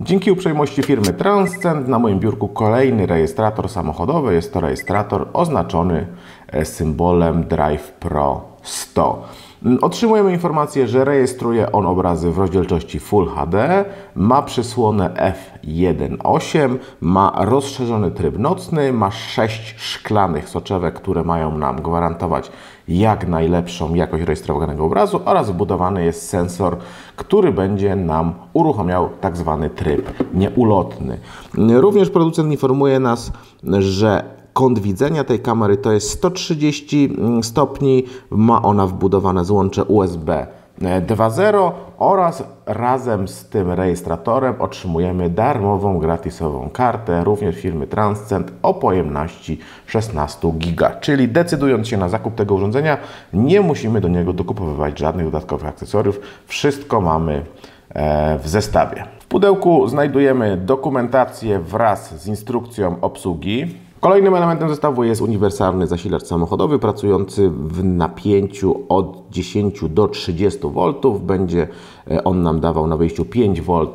Dzięki uprzejmości firmy Transcend na moim biurku kolejny rejestrator samochodowy. Jest to rejestrator oznaczony e, symbolem Drive Pro 100. Otrzymujemy informację, że rejestruje on obrazy w rozdzielczości Full HD, ma przysłonę f1.8, ma rozszerzony tryb nocny, ma 6 szklanych soczewek, które mają nam gwarantować jak najlepszą jakość rejestrowanego obrazu oraz wbudowany jest sensor, który będzie nam uruchamiał tak zwany tryb nieulotny. Również producent informuje nas, że kąt widzenia tej kamery to jest 130 stopni, ma ona wbudowane złącze USB 2.0 oraz razem z tym rejestratorem otrzymujemy darmową, gratisową kartę, również firmy Transcend o pojemności 16 GB. Czyli decydując się na zakup tego urządzenia, nie musimy do niego dokupowywać żadnych dodatkowych akcesoriów. Wszystko mamy e, w zestawie. W pudełku znajdujemy dokumentację wraz z instrukcją obsługi. Kolejnym elementem zestawu jest uniwersalny zasilacz samochodowy pracujący w napięciu od 10 do 30 V. Będzie e, on nam dawał na wyjściu 5 V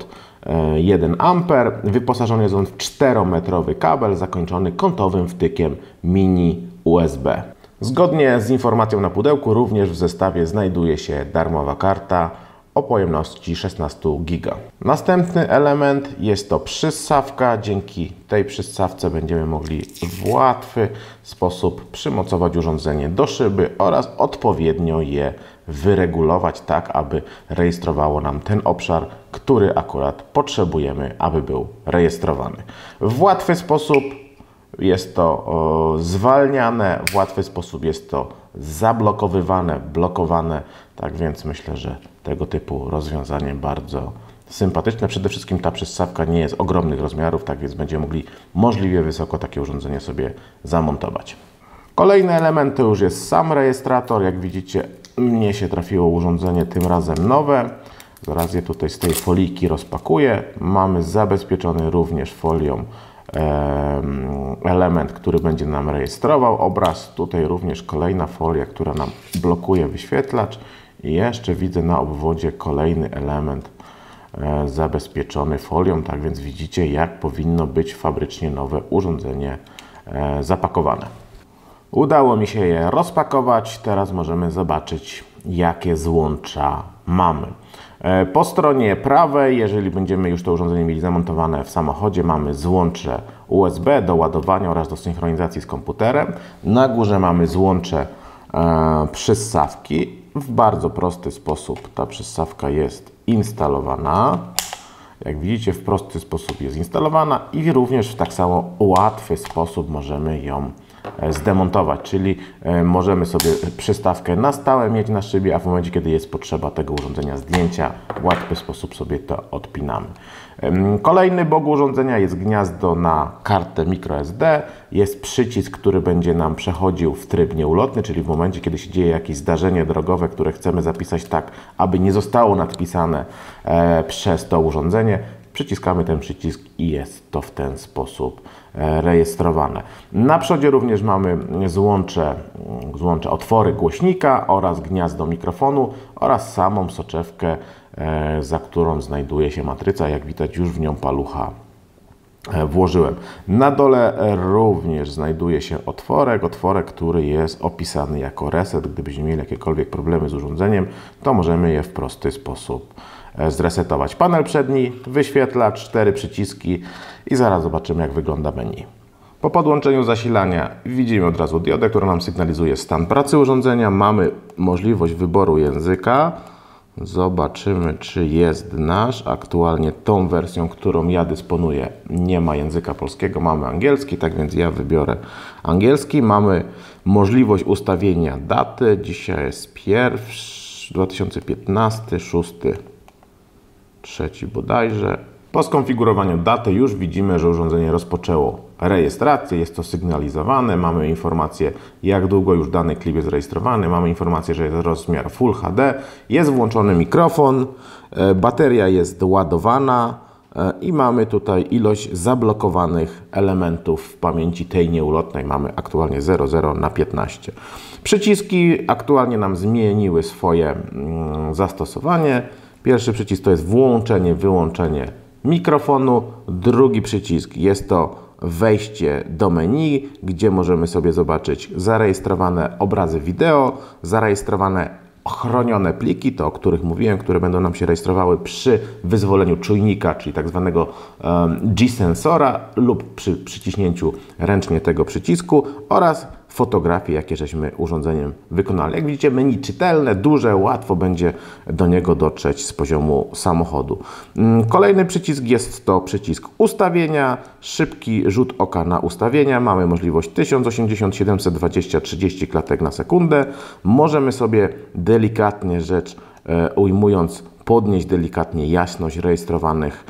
1 A. Wyposażony jest on w 4-metrowy kabel zakończony kątowym wtykiem mini USB. Zgodnie z informacją na pudełku również w zestawie znajduje się darmowa karta o pojemności 16 GB. Następny element jest to przyssawka. Dzięki tej przyssawce będziemy mogli w łatwy sposób przymocować urządzenie do szyby oraz odpowiednio je wyregulować tak, aby rejestrowało nam ten obszar, który akurat potrzebujemy, aby był rejestrowany. W łatwy sposób jest to zwalniane, w łatwy sposób jest to zablokowywane, blokowane. Tak więc myślę, że tego typu rozwiązanie bardzo sympatyczne. Przede wszystkim ta przyssawka nie jest ogromnych rozmiarów, tak więc będziemy mogli możliwie wysoko takie urządzenie sobie zamontować. Kolejny element to już jest sam rejestrator. Jak widzicie, mnie się trafiło urządzenie tym razem nowe. Zaraz je tutaj z tej foliki rozpakuję. Mamy zabezpieczony również folią element, który będzie nam rejestrował obraz. Tutaj również kolejna folia, która nam blokuje wyświetlacz. I jeszcze widzę na obwodzie kolejny element e, zabezpieczony folią. Tak więc widzicie, jak powinno być fabrycznie nowe urządzenie e, zapakowane. Udało mi się je rozpakować. Teraz możemy zobaczyć, jakie złącza mamy. E, po stronie prawej, jeżeli będziemy już to urządzenie mieli zamontowane w samochodzie, mamy złącze USB do ładowania oraz do synchronizacji z komputerem. Na górze mamy złącze e, przyssawki. W bardzo prosty sposób ta przyssawka jest instalowana. Jak widzicie, w prosty sposób jest instalowana i również w tak samo łatwy sposób możemy ją zdemontować, czyli e, możemy sobie przystawkę na stałe mieć na szybie, a w momencie, kiedy jest potrzeba tego urządzenia zdjęcia, w łatwy sposób sobie to odpinamy. Kolejny bok urządzenia jest gniazdo na kartę microSD, jest przycisk, który będzie nam przechodził w tryb nieulotny, czyli w momencie, kiedy się dzieje jakieś zdarzenie drogowe, które chcemy zapisać tak, aby nie zostało nadpisane e, przez to urządzenie, przyciskamy ten przycisk i jest to w ten sposób e, rejestrowane. Na przodzie również mamy złącze, złącze otwory głośnika oraz gniazdo mikrofonu oraz samą soczewkę, e, za którą znajduje się matryca. Jak widać już w nią palucha e, włożyłem. Na dole również znajduje się otworek, otworek, który jest opisany jako reset. Gdybyśmy mieli jakiekolwiek problemy z urządzeniem, to możemy je w prosty sposób zresetować. Panel przedni, wyświetlacz, cztery przyciski i zaraz zobaczymy jak wygląda menu. Po podłączeniu zasilania widzimy od razu diodę, która nam sygnalizuje stan pracy urządzenia. Mamy możliwość wyboru języka. Zobaczymy, czy jest nasz. Aktualnie tą wersją, którą ja dysponuję, nie ma języka polskiego, mamy angielski, tak więc ja wybiorę angielski. Mamy możliwość ustawienia daty. Dzisiaj jest pierwszy 2015, 6 trzeci bodajże. Po skonfigurowaniu daty już widzimy, że urządzenie rozpoczęło rejestrację, jest to sygnalizowane, mamy informację jak długo już dany klip jest zarejestrowany, mamy informację, że jest rozmiar Full HD, jest włączony mikrofon, e, bateria jest ładowana, e, i mamy tutaj ilość zablokowanych elementów w pamięci tej nieulotnej. Mamy aktualnie 00 na 15. Przyciski aktualnie nam zmieniły swoje mm, zastosowanie. Pierwszy przycisk to jest włączenie, wyłączenie mikrofonu. Drugi przycisk jest to wejście do menu, gdzie możemy sobie zobaczyć zarejestrowane obrazy wideo, zarejestrowane chronione pliki, to o których mówiłem, które będą nam się rejestrowały przy wyzwoleniu czujnika, czyli tak zwanego G-sensora lub przy przyciśnięciu ręcznie tego przycisku oraz fotografii, jakie żeśmy urządzeniem wykonali. Jak widzicie, menu czytelne, duże, łatwo będzie do niego dotrzeć z poziomu samochodu. Mm, kolejny przycisk jest to przycisk ustawienia, szybki rzut oka na ustawienia. Mamy możliwość 1080, 720, 30 klatek na sekundę. Możemy sobie delikatnie rzecz e, ujmując podnieść delikatnie jasność rejestrowanych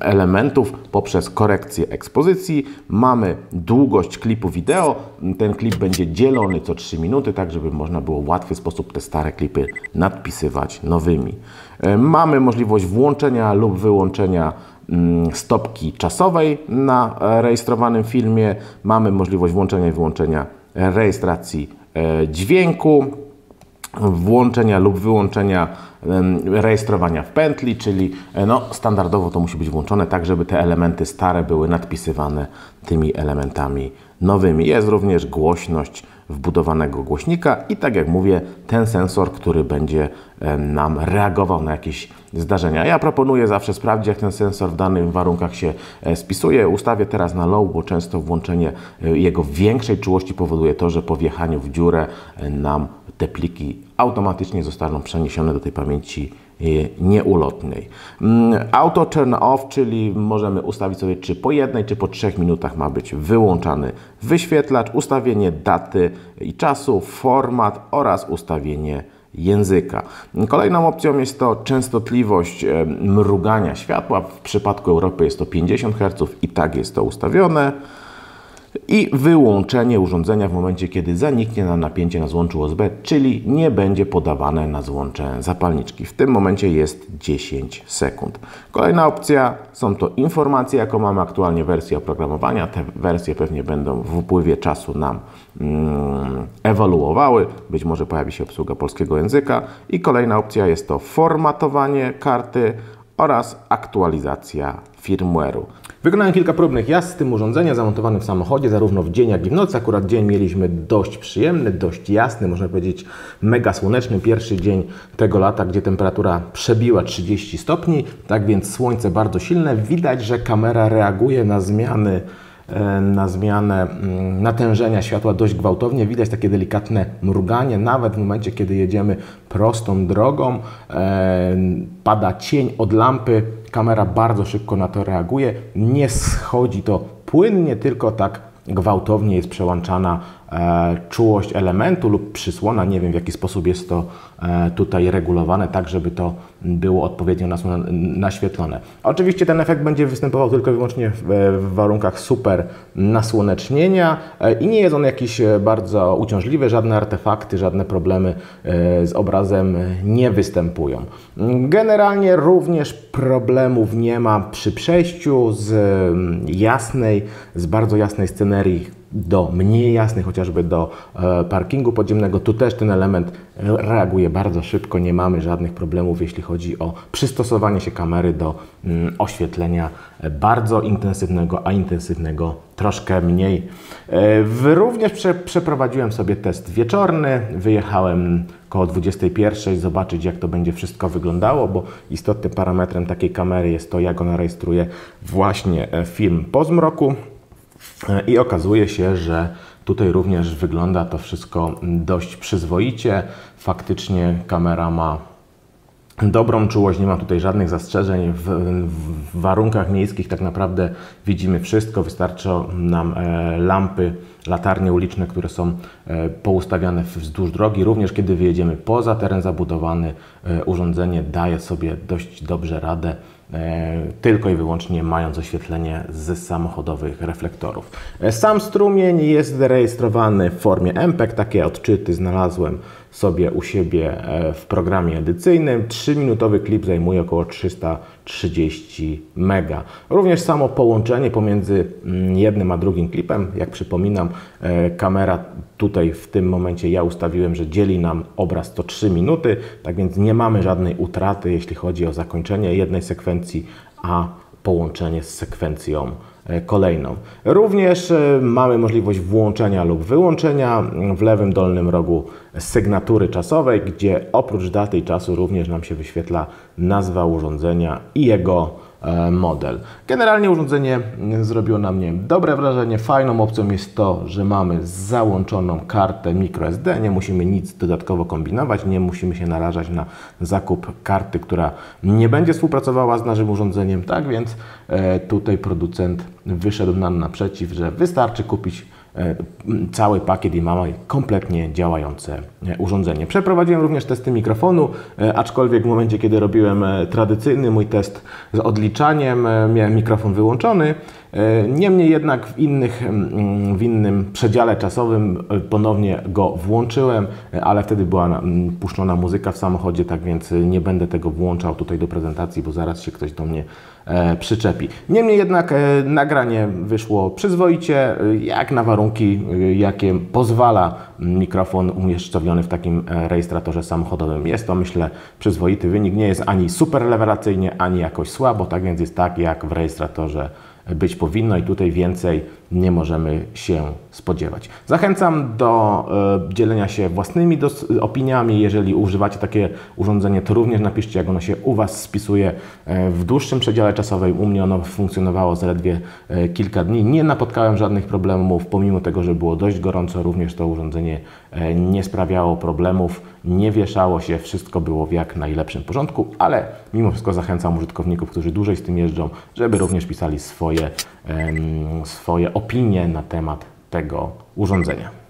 elementów poprzez korekcję ekspozycji. Mamy długość klipu wideo. Ten klip będzie dzielony co 3 minuty, tak żeby można było w łatwy sposób te stare klipy nadpisywać nowymi. Mamy możliwość włączenia lub wyłączenia mm, stopki czasowej na rejestrowanym filmie. Mamy możliwość włączenia i wyłączenia rejestracji e, dźwięku włączenia lub wyłączenia rejestrowania w pętli, czyli e, no, standardowo to musi być włączone tak, żeby te elementy stare były nadpisywane tymi elementami nowymi. Jest również głośność wbudowanego głośnika i tak jak mówię, ten sensor, który będzie nam reagował na jakieś zdarzenia. Ja proponuję zawsze sprawdzić, jak ten sensor w danych warunkach się e, spisuje. Ustawię teraz na low, bo często włączenie e, jego większej czułości powoduje to, że po wjechaniu w dziurę nam te pliki automatycznie zostaną przeniesione do tej pamięci e, nieulotnej. Mm, auto turn off, czyli możemy ustawić sobie, czy po jednej, czy po trzech minutach ma być wyłączany wyświetlacz, ustawienie daty i czasu, format oraz ustawienie języka. Kolejną opcją jest to częstotliwość e, mrugania światła. W przypadku Europy jest to 50 Hz i tak jest to ustawione i wyłączenie urządzenia w momencie, kiedy zaniknie nam napięcie na złączu USB, czyli nie będzie podawane na złącze zapalniczki. W tym momencie jest 10 sekund. Kolejna opcja są to informacje, jaką mamy aktualnie wersję oprogramowania. Te wersje pewnie będą w upływie czasu nam mm, ewoluowały. Być może pojawi się obsługa polskiego języka. I kolejna opcja jest to formatowanie karty oraz aktualizacja firmware'u. Wykonałem kilka próbnych jazd z tym urządzeniem zamontowanym w samochodzie, zarówno w dzień, jak i w nocy. Akurat dzień mieliśmy dość przyjemny, dość jasny, można powiedzieć mega słoneczny. Pierwszy dzień tego lata, gdzie temperatura przebiła 30 stopni, tak więc słońce bardzo silne. Widać, że kamera reaguje na zmiany na zmianę mm, natężenia światła dość gwałtownie. Widać takie delikatne mruganie, nawet w momencie, kiedy jedziemy prostą drogą. E, pada cień od lampy, kamera bardzo szybko na to reaguje. Nie schodzi to płynnie, tylko tak gwałtownie jest przełączana e, czułość elementu lub przysłona. Nie wiem w jaki sposób jest to e, tutaj regulowane, tak żeby to było odpowiednio naświetlone. Oczywiście ten efekt będzie występował tylko i wyłącznie w, warunkach super nasłonecznienia e, i nie jest on jakiś e, bardzo uciążliwy, żadne artefakty, żadne problemy e, z obrazem nie występują. Generalnie również problemów nie ma przy przejściu z jasnej, z bardzo jasnej scenerii do mniej jasnej, chociażby do e, parkingu podziemnego. Tu też ten element reaguje bardzo szybko, nie mamy żadnych problemów, jeśli chodzi o przystosowanie się kamery do mm, oświetlenia bardzo intensywnego, a intensywnego troszkę mniej. E, również prze, przeprowadziłem sobie test wieczorny, wyjechałem koło 21 zobaczyć jak to będzie wszystko wyglądało, bo istotnym parametrem takiej kamery jest to jak ona rejestruje właśnie e, film po zmroku. I okazuje się, że tutaj również wygląda to wszystko dość przyzwoicie. Faktycznie kamera ma dobrą czułość, nie ma tutaj żadnych zastrzeżeń. W, w, warunkach miejskich tak naprawdę widzimy wszystko. Wystarczą nam e, lampy, latarnie uliczne, które są e, poustawiane wzdłuż drogi. Również kiedy wyjedziemy poza teren zabudowany, e, urządzenie daje sobie dość dobrze radę tylko i wyłącznie mając oświetlenie z samochodowych reflektorów. E, sam strumień jest rejestrowany w formie MPEG, takie odczyty znalazłem sobie u siebie e, w programie edycyjnym. 3-minutowy klip zajmuje około 330 mega. Również samo połączenie pomiędzy mm, jednym a drugim klipem, jak przypominam, e, kamera tutaj w tym momencie ja ustawiłem, że dzieli nam obraz to 3 minuty, tak więc nie mamy żadnej utraty, jeśli chodzi o zakończenie jednej sekwencji, a połączenie z sekwencją e, kolejną. Również e, mamy możliwość włączenia lub wyłączenia w lewym dolnym rogu sygnatury czasowej, gdzie oprócz daty i czasu również nam się wyświetla nazwa urządzenia i jego model. Generalnie urządzenie zrobiło na mnie dobre wrażenie. Fajną opcją jest to, że mamy załączoną kartę microSD. Nie musimy nic dodatkowo kombinować, nie musimy się narażać na zakup karty, która nie będzie współpracowała z naszym urządzeniem. Tak więc e, tutaj producent wyszedł nam naprzeciw, że wystarczy kupić E, cały pakiet i mamy kompletnie działające e, urządzenie. Przeprowadziłem również testy mikrofonu, e, aczkolwiek w momencie, kiedy robiłem tradycyjny mój test z odliczaniem, miałem mikrofon wyłączony. Niemniej jednak w, innych, w innym przedziale czasowym ponownie go włączyłem, ale wtedy była puszczona muzyka w samochodzie, tak więc nie będę tego włączał tutaj do prezentacji, bo zaraz się ktoś do mnie przyczepi. Niemniej jednak nagranie wyszło przyzwoicie, jak na warunki jakie pozwala mikrofon umieszczony w takim e, rejestratorze samochodowym. Jest to, myślę, przyzwoity wynik. Nie jest ani super rewelacyjnie, ani jakoś słabo, tak więc jest tak, jak w rejestratorze być powinno i tutaj więcej nie możemy się spodziewać. Zachęcam do e, dzielenia się własnymi opiniami. Jeżeli używacie takie urządzenie, to również napiszcie, jak ono się u Was spisuje e, w dłuższym przedziale czasowym. U mnie ono funkcjonowało zaledwie e, kilka dni. Nie napotkałem żadnych problemów, pomimo tego, że było dość gorąco, również to urządzenie nie sprawiało problemów, nie wieszało się, wszystko było w jak najlepszym porządku, ale mimo wszystko zachęcam użytkowników, którzy dłużej z tym jeżdżą, żeby również pisali swoje, swoje opinie na temat tego urządzenia.